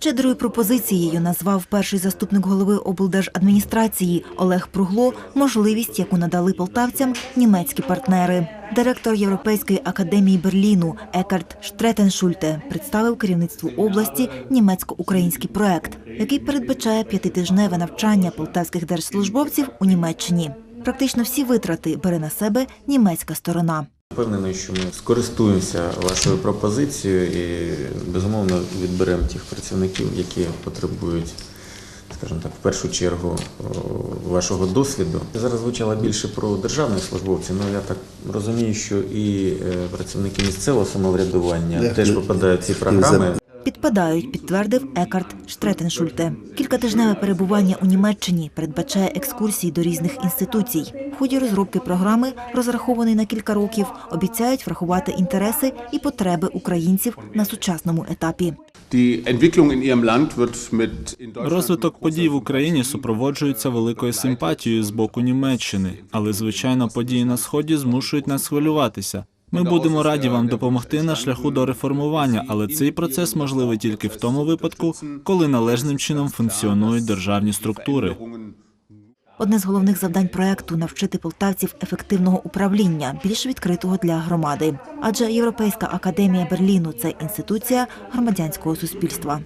Щедрою пропозицією назвав перший заступник голови облдержадміністрації Олег Пругло можливість, яку надали полтавцям німецькі партнери. Директор Європейської академії Берліну Екарт Штретеншульте представив керівництву області німецько-український проект, який передбачає п'ятитижневе навчання полтавських держслужбовців у Німеччині. Практично всі витрати бере на себе німецька сторона. Впевнений, що ми скористуємося вашою пропозицією і безумовно відберемо тих працівників, які потребують, скажімо так, в першу чергу вашого досвіду. Зараз звучало більше про державних службовців, але я так розумію, що і е, працівники місцевого самоврядування теж попадають в ці програми. Підпадають, підтвердив Екарт Штретеншульте. Кількатижневе перебування у Німеччині передбачає екскурсії до різних інституцій. В ході розробки програми, розрахованої на кілька років, обіцяють врахувати інтереси і потреби українців на сучасному етапі. Розвиток подій в Україні супроводжується великою симпатією з боку Німеччини, але звичайно події на сході змушують нас хвилюватися. Ми будемо раді вам допомогти на шляху до реформування, але цей процес можливий тільки в тому випадку, коли належним чином функціонують державні структури. Одне з головних завдань проекту навчити полтавців ефективного управління, більш відкритого для громади. Адже Європейська академія Берліну це інституція громадянського суспільства.